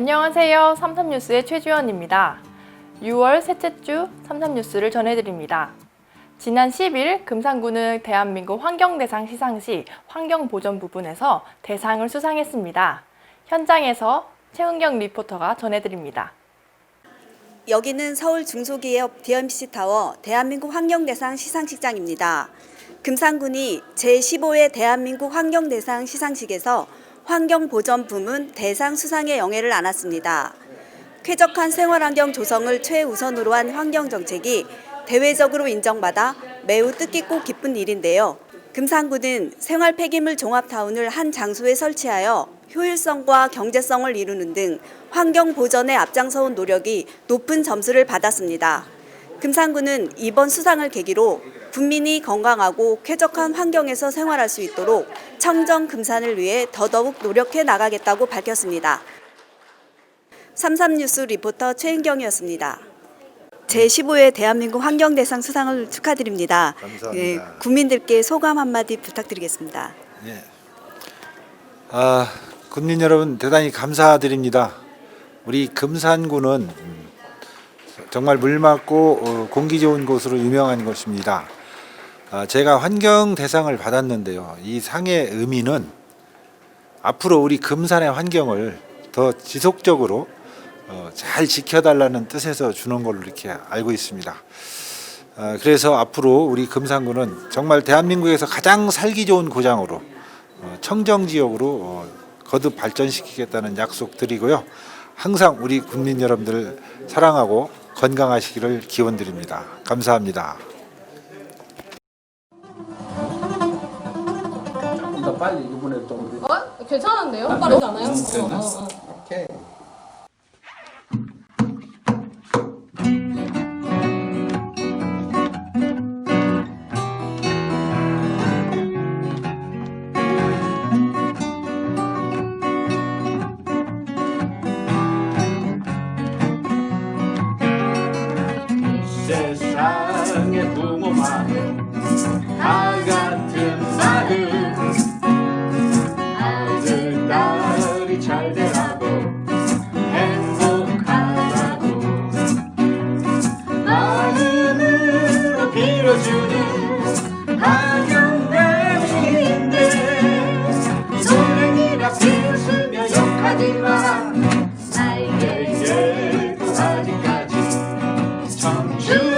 안녕하세요. 삼삼뉴스의 최주연입니다. 6월 셋째 주 삼삼뉴스를 전해드립니다. 지난 10일 금산구는 대한민국 환경대상 시상시 환경보전 부분에서 대상을 수상했습니다. 현장에서 최은경 리포터가 전해드립니다. 여기는 서울 중소기업 DMC 타워 대한민국 환경대상 시상식장입니다. 금산군이 제15회 대한민국 환경대상 시상식에서 환경보전 부문 대상 수상의 영예를 안았습니다. 쾌적한 생활환경 조성을 최우선으로 한 환경정책이 대외적으로 인정받아 매우 뜻깊고 기쁜 일인데요. 금산구는 생활 폐기물 종합타운을 한 장소에 설치하여 효율성과 경제성을 이루는 등 환경 보전에 앞장서온 노력이 높은 점수를 받았습니다. 금산구는 이번 수상을 계기로 국민이 건강하고 쾌적한 환경에서 생활할 수 있도록 청정 금산을 위해 더더욱 노력해 나가겠다고 밝혔습니다. 삼삼뉴스 리포터 최은경이었습니다. 제15회 대한민국 환경대상 수상을 축하드립니다. 감사합니다. 예, 국민들께 소감 한마디 부탁드리겠습니다. 예. 아, 국민 여러분 대단히 감사드립니다. 우리 음, 정말 물 맑고 어, 공기 좋은 곳으로 유명한 곳입니다. 아, 제가 환경 대상을 받았는데요. 이 상의 의미는 앞으로 우리 금산의 환경을 더 지속적으로 어, 잘 지켜달라는 뜻에서 주는 걸로 이렇게 알고 있습니다. 아, 그래서 앞으로 우리 금산구는 정말 대한민국에서 가장 살기 좋은 고장으로 어, 청정 지역으로 어, 거듭 발전시키겠다는 약속 드리고요. 항상 우리 국민 여러분들 사랑하고 건강하시기를 기원 드립니다. 감사합니다. 빨리 이번에 좀 어? 괜찮은데요? 빠르지 않아요? 어, 어, 어. 오케이. 잘 되라고. 행복하라고. 마음으로 빌어주는 한영남인데 소랭이라 비웃으며 욕하지마. 나에게 아직까지 청춘